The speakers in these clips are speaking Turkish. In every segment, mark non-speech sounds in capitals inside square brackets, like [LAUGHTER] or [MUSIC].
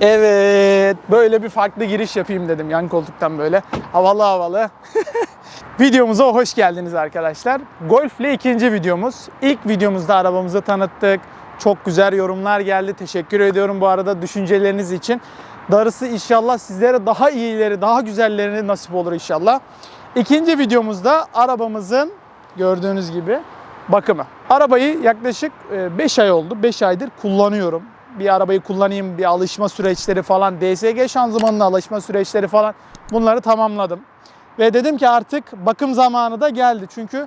Evet, böyle bir farklı giriş yapayım dedim yan koltuktan böyle. Havalı havalı. [LAUGHS] Videomuza hoş geldiniz arkadaşlar. Golf ile ikinci videomuz. İlk videomuzda arabamızı tanıttık. Çok güzel yorumlar geldi. Teşekkür ediyorum bu arada düşünceleriniz için. Darısı inşallah sizlere daha iyileri, daha güzellerini nasip olur inşallah. İkinci videomuzda arabamızın gördüğünüz gibi bakımı. Arabayı yaklaşık 5 ay oldu. 5 aydır kullanıyorum. Bir arabayı kullanayım, bir alışma süreçleri falan, DSG şanzımanına alışma süreçleri falan bunları tamamladım. Ve dedim ki artık bakım zamanı da geldi. Çünkü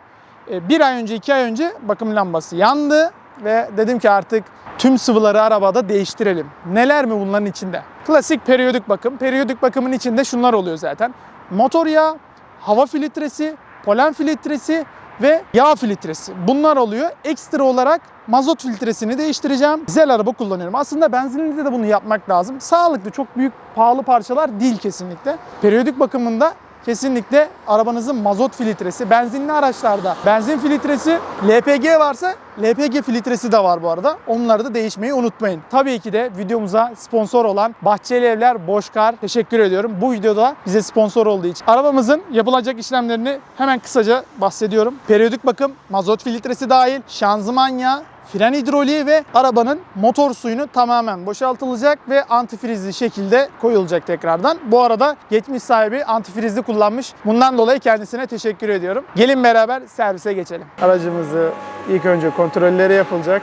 e, bir ay önce, iki ay önce bakım lambası yandı. Ve dedim ki artık tüm sıvıları arabada değiştirelim. Neler mi bunların içinde? Klasik periyodik bakım. Periyodik bakımın içinde şunlar oluyor zaten. Motor yağı, hava filtresi, polen filtresi ve yağ filtresi. Bunlar oluyor. Ekstra olarak mazot filtresini değiştireceğim. Dizel araba kullanıyorum. Aslında benzinli de bunu yapmak lazım. Sağlıklı, çok büyük pahalı parçalar değil kesinlikle. Periyodik bakımında kesinlikle arabanızın mazot filtresi, benzinli araçlarda benzin filtresi, LPG varsa LPG filtresi de var bu arada. Onları da değişmeyi unutmayın. Tabii ki de videomuza sponsor olan Bahçeli Evler Boşkar teşekkür ediyorum. Bu videoda bize sponsor olduğu için. Arabamızın yapılacak işlemlerini hemen kısaca bahsediyorum. Periyodik bakım, mazot filtresi dahil, şanzıman yağı, fren hidroliği ve arabanın motor suyunu tamamen boşaltılacak ve antifrizli şekilde koyulacak tekrardan. Bu arada geçmiş sahibi antifrizli kullanmış. Bundan dolayı kendisine teşekkür ediyorum. Gelin beraber servise geçelim. Aracımızı ilk önce kontrolleri yapılacak.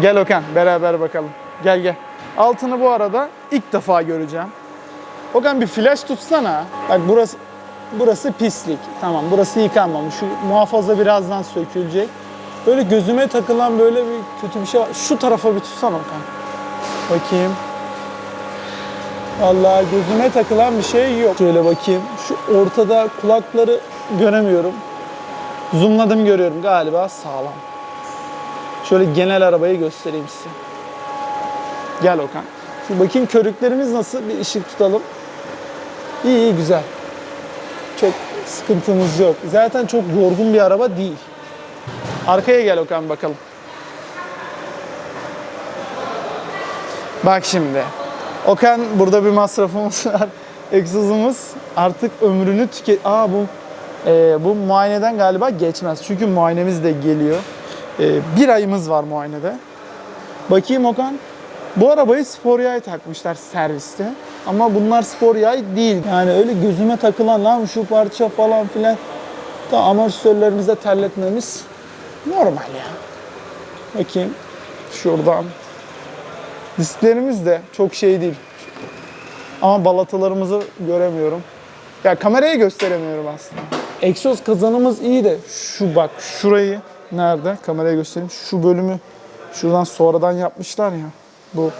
Gel Okan beraber bakalım. Gel gel. Altını bu arada ilk defa göreceğim. Okan bir flash tutsana. Bak burası burası pislik. Tamam burası yıkanmamış. Şu muhafaza birazdan sökülecek. Böyle gözüme takılan böyle bir kötü bir şey var. Şu tarafa bir tutsana Okan. Bakayım. Vallahi gözüme takılan bir şey yok. Şöyle bakayım. Şu ortada kulakları göremiyorum. Zoomladım görüyorum galiba sağlam. Şöyle genel arabayı göstereyim size. Gel Okan. Şu bakayım körüklerimiz nasıl? Bir ışık tutalım. İyi iyi güzel. Çok sıkıntımız yok. Zaten çok yorgun bir araba değil. Arkaya gel Okan bakalım. Bak şimdi. Okan burada bir masrafımız [LAUGHS] var. Egzozumuz artık ömrünü tüket... Aa bu e, bu muayeneden galiba geçmez. Çünkü muayenemiz de geliyor. E, bir ayımız var muayenede. Bakayım Okan. Bu arabayı spor yay takmışlar serviste. Ama bunlar spor yay değil. Yani öyle gözüme takılan lan şu parça falan filan. Da amortisörlerimizde terletmemiz normal ya. Bakayım şuradan. Disklerimiz de çok şey değil. Ama balatalarımızı göremiyorum. Ya kameraya gösteremiyorum aslında. Egzoz kazanımız iyi de şu bak şurayı nerede? Kameraya göstereyim. Şu bölümü şuradan sonradan yapmışlar ya. Bu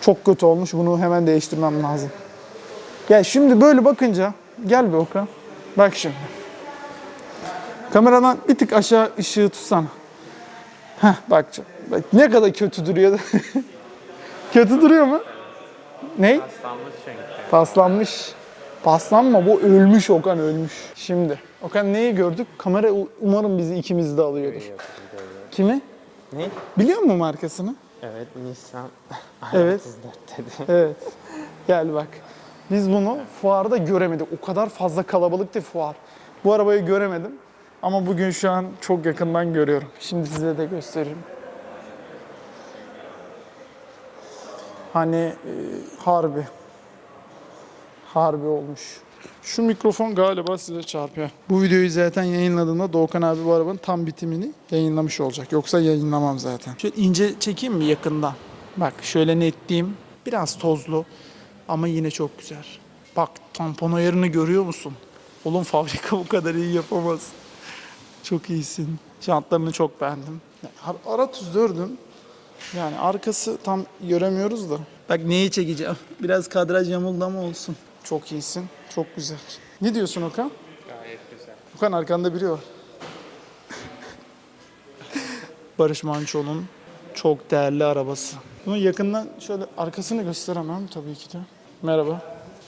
çok kötü olmuş. Bunu hemen değiştirmem lazım. Gel şimdi böyle bakınca gel bir Okan. Bak şimdi. Kameradan bir tık aşağı ışığı tutsana. Heh bak, bak ne kadar kötü duruyor. [LAUGHS] kötü duruyor mu? Ne? Paslanmış çünkü. Paslanmış. Paslanma bu ölmüş Okan ölmüş. Şimdi Okan neyi gördük? Kamera umarım bizi ikimiz de alıyordur. Kimi? Ne? Biliyor musun markasını? Evet Nissan [LAUGHS] Evet. 34 dedi. [LAUGHS] Evet. Gel bak. Biz bunu fuarda göremedik. O kadar fazla kalabalıktı fuar. Bu arabayı göremedim. Ama bugün şu an çok yakından görüyorum. Şimdi size de göstereyim. Hani e, harbi. Harbi olmuş. Şu mikrofon galiba size çarpıyor. Bu videoyu zaten yayınladığımda Doğukan abi bu arabanın tam bitimini yayınlamış olacak. Yoksa yayınlamam zaten. Şöyle ince çekeyim mi yakından? Bak şöyle netliğim. Biraz tozlu ama yine çok güzel. Bak tampon ayarını görüyor musun? Oğlum [LAUGHS] fabrika bu kadar iyi yapamaz. Çok iyisin. Jantlarını çok beğendim. Ar- Ara 34'üm. Yani arkası tam göremiyoruz da. Bak neyi çekeceğim? [LAUGHS] Biraz kadraj yamuldu ama olsun. Çok iyisin. Çok güzel. Ne diyorsun Okan? Gayet güzel. Okan arkanda biri var. [LAUGHS] Barış Manço'nun çok değerli arabası. Bunu yakından şöyle arkasını gösteremem tabii ki de. Merhaba.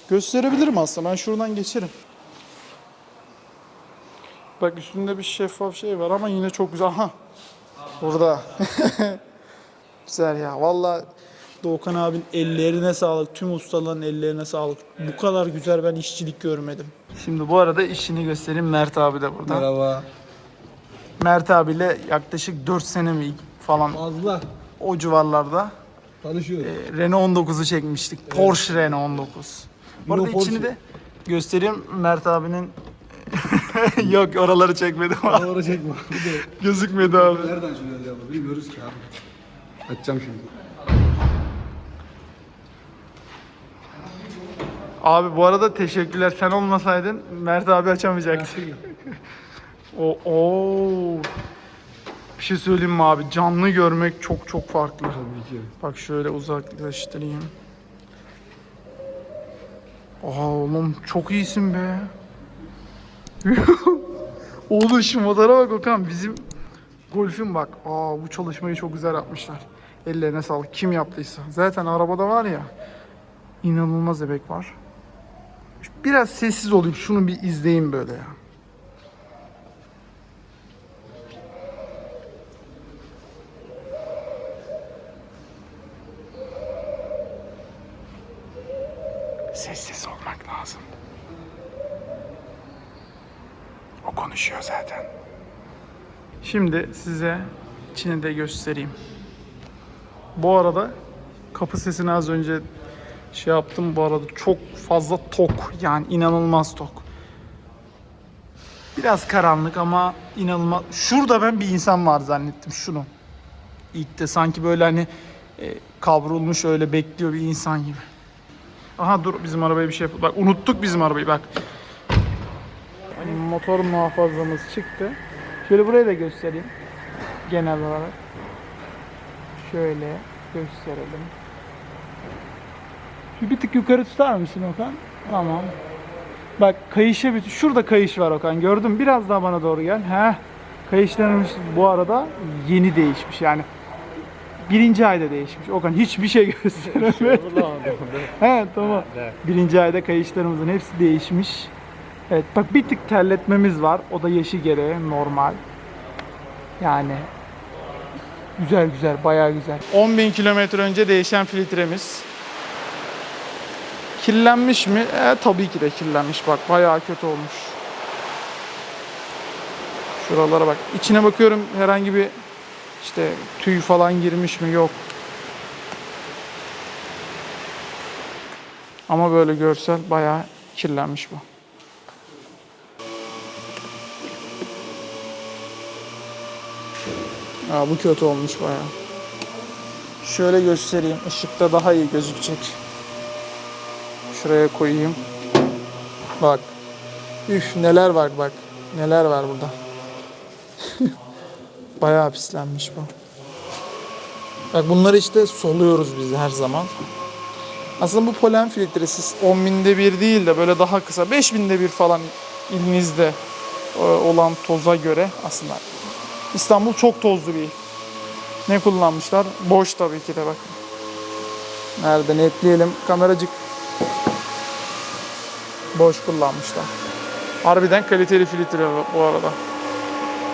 Gösterebilirim aslında. Ben şuradan geçerim. Bak üstünde bir şeffaf şey var ama yine çok güzel. Aha. Burada. [LAUGHS] güzel ya. Vallahi Doğukan abinin ellerine sağlık. Tüm ustaların ellerine sağlık. Bu kadar güzel ben işçilik görmedim. Şimdi bu arada işini göstereyim. Mert abi de burada. Merhaba. Mert abiyle yaklaşık 4 sene mi falan Fazla. o civarlarda Tanışıyoruz. e, Renault 19'u çekmiştik. Porsche Renault 19. Bu arada Renault içini Porsche. de göstereyim. Mert abinin [LAUGHS] Yok oraları çekmedim abi. Oralara çekme. Bir de Gözükmedi abi. nereden şuraya ya? Bilmiyoruz ki abi. Açacağım şimdi. Abi bu arada teşekkürler. Sen olmasaydın Mert abi açamayacaktı. o o Bir şey söyleyeyim mi abi? Canlı görmek çok çok farklı. Tabii ki. Bak şöyle uzaklaştırayım. Oha oğlum çok iyisin be. [LAUGHS] oğlum şu motora bak Okan bizim Golf'ün bak. Aa bu çalışmayı çok güzel yapmışlar. Ellerine sağlık. Kim yaptıysa. Zaten arabada var ya inanılmaz emek var. Biraz sessiz olayım. Şunu bir izleyin böyle ya. Sessiz olmak lazım. O konuşuyor zaten. Şimdi size içini de göstereyim. Bu arada kapı sesini az önce şey yaptım bu arada çok fazla tok yani inanılmaz tok. Biraz karanlık ama inanılmaz. Şurada ben bir insan var zannettim şunu. İlk de sanki böyle hani e, kavrulmuş öyle bekliyor bir insan gibi. Aha dur bizim arabaya bir şey yap. Bak unuttuk bizim arabayı bak. Motor muhafazamız çıktı. Şöyle burayı da göstereyim. Genel olarak. Şöyle gösterelim. Bir tık yukarı tutar mısın Okan? Tamam. Bak kayışa bir... Şurada kayış var Okan gördün mü? Biraz daha bana doğru gel. Heh. Kayışlarımız bu arada yeni değişmiş yani. Birinci ayda değişmiş. Okan hiçbir şey [LAUGHS] gösteremedi. [LAUGHS] He tamam. Birinci ayda kayışlarımızın hepsi değişmiş. Evet bak bir tık terletmemiz var. O da yaşı gereği normal. Yani güzel güzel bayağı güzel. 10.000 kilometre önce değişen filtremiz. Kirlenmiş mi? E, tabii ki de kirlenmiş bak bayağı kötü olmuş. Şuralara bak. İçine bakıyorum herhangi bir işte tüy falan girmiş mi? Yok. Ama böyle görsel bayağı kirlenmiş bu. Aa, bu kötü olmuş bayağı. Şöyle göstereyim. Işıkta daha iyi gözükecek. Şuraya koyayım. Bak. Üf neler var bak. Neler var burada. [LAUGHS] bayağı pislenmiş bu. Bak bunları işte soluyoruz biz her zaman. Aslında bu polen filtresi 10 binde bir değil de böyle daha kısa 5 binde bir falan ilinizde e, olan toza göre aslında İstanbul çok tozlu bir il. Ne kullanmışlar? Boş tabii ki de bakın. Nerede netleyelim kameracık. Boş kullanmışlar. Harbiden kaliteli filtre bu arada.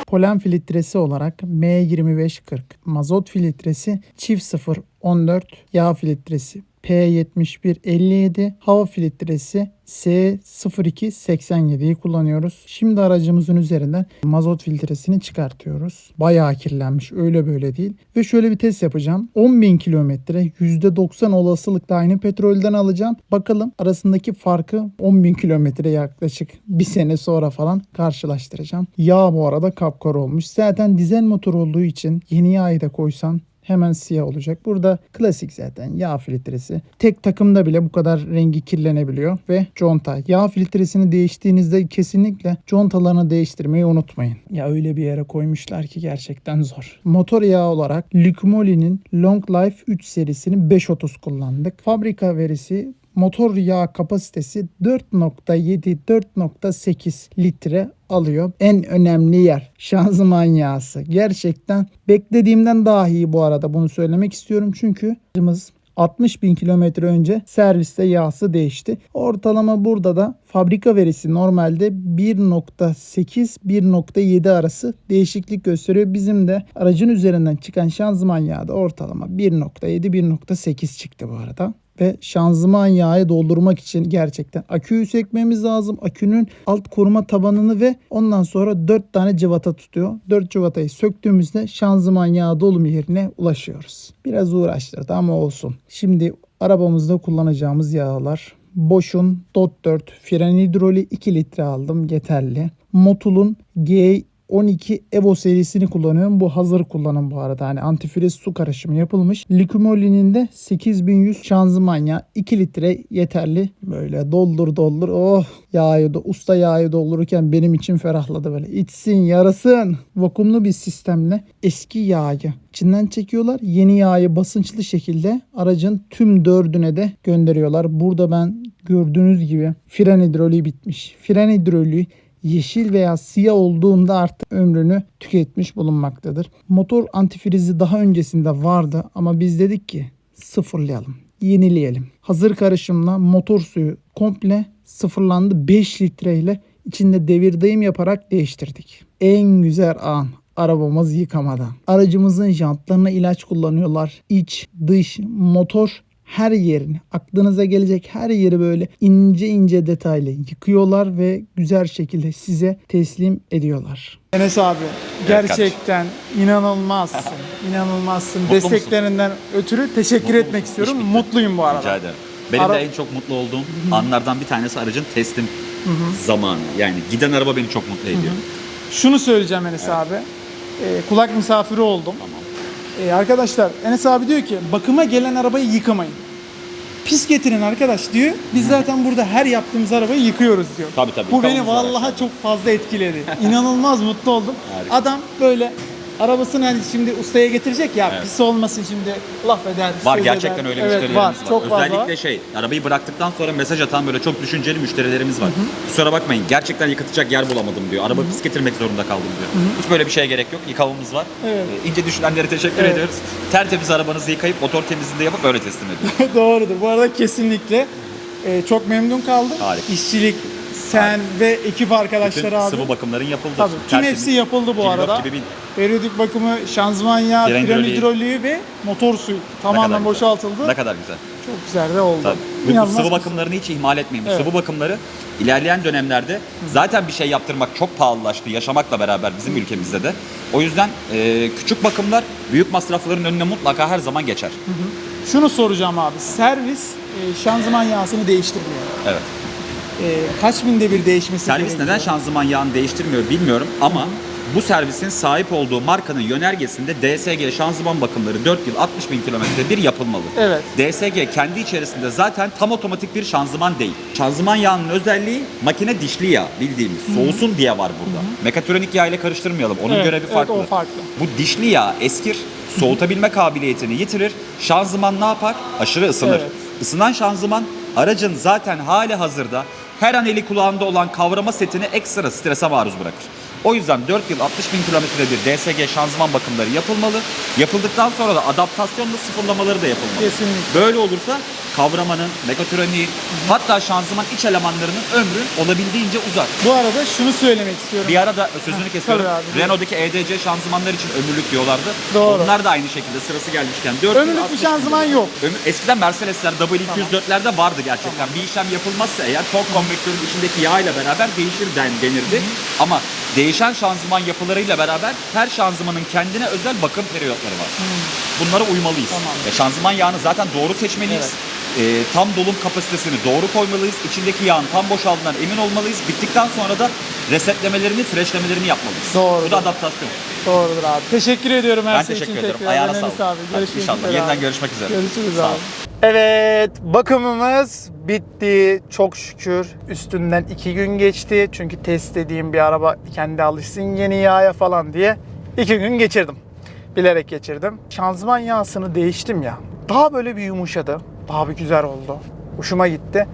Polen filtresi olarak M2540, mazot filtresi çift 0 14, yağ filtresi P7157, hava filtresi S0287'yi kullanıyoruz. Şimdi aracımızın üzerinden mazot filtresini çıkartıyoruz. Bayağı kirlenmiş öyle böyle değil. Ve şöyle bir test yapacağım. 10.000 kilometre %90 olasılıkla aynı petrolden alacağım. Bakalım arasındaki farkı 10.000 kilometre yaklaşık bir sene sonra falan karşılaştıracağım. Yağ bu arada kapkara olmuş. Zaten dizel motor olduğu için yeni yağı da koysan hemen siyah olacak. Burada klasik zaten yağ filtresi. Tek takımda bile bu kadar rengi kirlenebiliyor ve conta. Yağ filtresini değiştiğinizde kesinlikle contalarını değiştirmeyi unutmayın. Ya öyle bir yere koymuşlar ki gerçekten zor. Motor yağı olarak Lucmoli'nin Long Life 3 serisini 530 kullandık. Fabrika verisi motor yağ kapasitesi 4.7-4.8 litre alıyor. En önemli yer şanzıman yağısı. Gerçekten beklediğimden daha iyi bu arada bunu söylemek istiyorum. Çünkü aracımız 60 bin kilometre önce serviste yağsı değişti. Ortalama burada da fabrika verisi normalde 1.8-1.7 arası değişiklik gösteriyor. Bizim de aracın üzerinden çıkan şanzıman yağı da ortalama 1.7-1.8 çıktı bu arada ve şanzıman yağı doldurmak için gerçekten aküyü sökmemiz lazım. Akünün alt koruma tabanını ve ondan sonra 4 tane cıvata tutuyor. 4 cıvatayı söktüğümüzde şanzıman yağı dolum yerine ulaşıyoruz. Biraz uğraştırdı ama olsun. Şimdi arabamızda kullanacağımız yağlar Bosch'un DOT 4 fren hidroli 2 litre aldım yeterli. Motul'un G 12 Evo serisini kullanıyorum. Bu hazır kullanım bu arada. Hani antifriz su karışımı yapılmış. Likumoli'nin de 8100 şanzıman yağı 2 litre yeterli. Böyle doldur doldur. Oh yağı da usta yağı doldururken benim için ferahladı böyle. İçsin yarasın. Vakumlu bir sistemle eski yağı içinden çekiyorlar. Yeni yağı basınçlı şekilde aracın tüm dördüne de gönderiyorlar. Burada ben gördüğünüz gibi fren hidroliği bitmiş. Fren hidroliği yeşil veya siyah olduğunda artık ömrünü tüketmiş bulunmaktadır. Motor antifrizi daha öncesinde vardı ama biz dedik ki sıfırlayalım, yenileyelim. Hazır karışımla motor suyu komple sıfırlandı 5 litreyle içinde devirdayım yaparak değiştirdik. En güzel an arabamız yıkamadan. Aracımızın jantlarına ilaç kullanıyorlar. İç, dış, motor her yerini, aklınıza gelecek her yeri böyle ince ince detaylı yıkıyorlar ve güzel şekilde size teslim ediyorlar. Enes abi gerçekten inanılmazsın. İnanılmazsın. Mutlu musun? Desteklerinden ötürü teşekkür Mutlu etmek musun? istiyorum. Bitti. Mutluyum bu arada. Rica ederim. Benim Ara- de en çok mutlu olduğum anlardan bir tanesi aracın teslim zamanı. Yani giden araba beni çok mutlu ediyor. Şunu söyleyeceğim Enes abi. Ee, kulak misafiri oldum. Tamam. Ee, arkadaşlar Enes abi diyor ki bakıma gelen arabayı yıkamayın. Pis getirin arkadaş diyor. Biz zaten burada her yaptığımız arabayı yıkıyoruz diyor. Tabii, tabii. Bu beni Yıkamamız vallahi çok fazla etkiledi. İnanılmaz mutlu oldum. Harika. Adam böyle arabasını hani şimdi ustaya getirecek ya Evet. pis olmasın şimdi laf eder. Var söz gerçekten eder. öyle evet, müşterilerimiz var. Çok fazla Özellikle var. şey arabayı bıraktıktan sonra mesaj atan böyle çok düşünceli müşterilerimiz var. Kusura bakmayın gerçekten yıkatacak yer bulamadım diyor. Araba pis getirmek zorunda kaldım diyor. Hiç böyle bir şeye gerek yok. Yıkamamız var. Evet. Ee, ince düşünenlere teşekkür Evet. ediyoruz. Tertemiz arabanızı yıkayıp motor temizliğinde yapıp öyle teslim ediyoruz. [LAUGHS] Doğrudur. Bu arada kesinlikle e, çok memnun kaldım. Harika. İşçilik, sen ve ekip Bütün arkadaşları abi. sıvı bakımların yapıldı. Tabii. Tüm Tertemiz. hepsi yapıldı bu Cillop arada. gibi bir Periyodik bakımı, şanzıman yağı, Fren fren hidroliği. hidroliği ve motor suyu tamamen güzel. boşaltıldı. ne kadar güzel. Çok güzel de oldu. Tabii. Bu İnanılmaz sıvı bir- bakımlarını hiç ihmal etmeyin. Bu Evet. Sıvı bakımları ilerleyen dönemlerde zaten bir şey yaptırmak çok pahalılaştı yaşamakla beraber bizim ülkemizde de. O yüzden e, küçük bakımlar büyük masrafların önüne mutlaka her zaman geçer. Şunu soracağım abi. Servis e, şanzıman yağsını değiştirmiyor. Evet. E, kaç binde bir değişmesi Servis gerekiyor? neden şanzıman yağını değiştirmiyor bilmiyorum ama bu servisin sahip olduğu markanın yönergesinde DSG şanzıman bakımları 4 yıl 60 bin kilometre bir yapılmalı. Evet. DSG kendi içerisinde zaten tam otomatik bir şanzıman değil. Şanzıman yağının özelliği makine dişli yağ bildiğimiz. Soğusun diye var burada. Mekatronik yağ ile karıştırmayalım. Onun Evet, görevi evet, farklı. o farklı. Bu dişli yağ eskir, soğutabilme kabiliyetini yitirir. Şanzıman ne yapar? Aşırı ısınır. Evet. Isınan şanzıman aracın zaten hali hazırda her an eli kulağında olan kavrama setini ekstra strese maruz bırakır. O yüzden 4 yıl 60 bin kilometre bir DSG şanzıman bakımları yapılmalı. Yapıldıktan sonra da adaptasyonla sıfırlamaları da yapılmalı. Kesinlikle. Böyle olursa kavramanın, mekatroniğin hatta şanzıman iç elemanlarının ömrü olabildiğince uzar. Bu arada şunu söylemek istiyorum. Bir arada sözünü kesiyorum. tabii abi. Renault'daki EDC şanzımanlar için ömürlük diyorlardı. Doğru. Onlar da aynı şekilde sırası gelmişken 4 yıl Ömürlük 60 bir şanzıman yok. Ömür, eskiden Mercedesler W204'lerde vardı gerçekten. Bir işlem yapılmazsa eğer tork konvektörün içindeki yağ ile beraber değişir den, denirdi. Ama değişen şanzıman yapılarıyla beraber her şanzımanın kendine özel bakım periyotları var. Bunlara uymalıyız. Tamam. E, şanzıman yağını zaten doğru seçmeliyiz. E, tam dolum kapasitesini doğru koymalıyız. İçindeki yağın tam boşaldığından emin olmalıyız. Bittikten sonra da resetlemelerini, freshlemelerini yapmalıyız. Doğrudur. Bu da adaptasyon. Doğrudur abi. Teşekkür ediyorum her Ben şey teşekkür için ederim. tekrar. Ayağına sağlık. Abi. Görüşmek inşallah. üzere Yeniden abi. görüşmek üzere. Görüşürüz Sağ abi. Evet bakımımız bitti. Çok şükür üstünden iki gün geçti. Çünkü test dediğim bir araba kendi alışsın yeni yağa falan diye iki gün geçirdim. Bilerek geçirdim. Şanzıman yağsını değiştim ya. Daha böyle bir yumuşadı. Daha bir güzel oldu. Hoşuma gitti.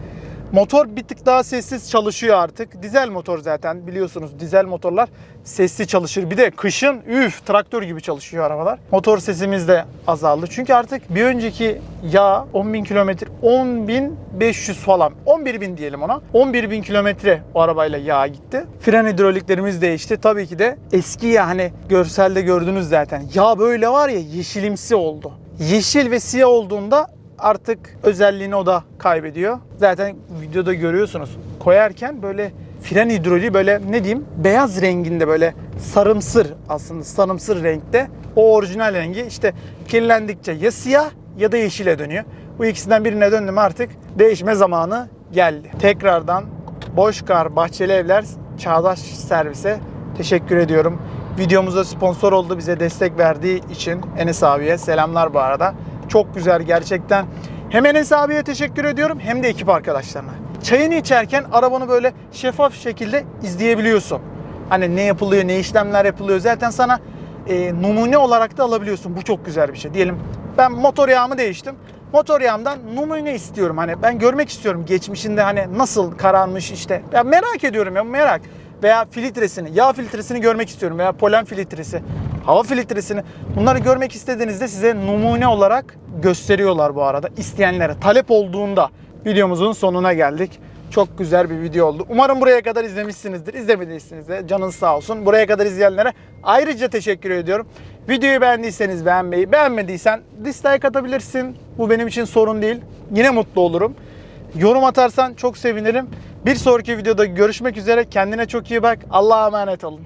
Motor bir tık daha sessiz çalışıyor artık. Dizel motor zaten biliyorsunuz dizel motorlar sessiz çalışır. Bir de kışın üf traktör gibi çalışıyor arabalar. Motor sesimiz de azaldı. Çünkü artık bir önceki yağ 10.000 kilometre 10.500 falan 11.000 diyelim ona. 11.000 kilometre o arabayla yağ gitti. Fren hidroliklerimiz değişti. Tabii ki de eski ya hani görselde gördünüz zaten. Yağ böyle var ya yeşilimsi oldu. Yeşil ve siyah olduğunda artık özelliğini o da kaybediyor. Zaten videoda görüyorsunuz. Koyarken böyle fren hidroliği böyle ne diyeyim beyaz renginde böyle sarımsır aslında sarımsır renkte. O orijinal rengi işte kirlendikçe ya siyah ya da yeşile dönüyor. Bu ikisinden birine döndüm artık değişme zamanı geldi. Tekrardan Boşkar Bahçeli Evler Çağdaş Servis'e teşekkür ediyorum. Videomuza sponsor oldu, bize destek verdiği için Enes abiye selamlar bu arada. Çok güzel gerçekten. Hem Enes abiye teşekkür ediyorum hem de ekip arkadaşlarına. Çayını içerken arabanı böyle şeffaf şekilde izleyebiliyorsun. Hani ne yapılıyor, ne işlemler yapılıyor. Zaten sana e, numune olarak da alabiliyorsun. Bu çok güzel bir şey. Diyelim ben motor yağımı değiştim. Motor yağımdan numune istiyorum. Hani ben görmek istiyorum geçmişinde hani nasıl kararmış işte. Ya merak ediyorum ya merak. Veya filtresini, yağ filtresini görmek istiyorum veya polen filtresi, hava filtresini. Bunları görmek istediğinizde size numune olarak gösteriyorlar bu arada isteyenlere. Talep olduğunda videomuzun sonuna geldik. Çok güzel bir video oldu. Umarım buraya kadar izlemişsinizdir. İzlemediyseniz de canınız sağ olsun. Buraya kadar izleyenlere ayrıca teşekkür ediyorum. Videoyu beğendiyseniz beğenmeyi, beğenmediysen dislike atabilirsin. Bu benim için sorun değil. Yine mutlu olurum. Yorum atarsan çok sevinirim. Bir sonraki videoda görüşmek üzere. Kendine çok iyi bak. Allah'a emanet olun.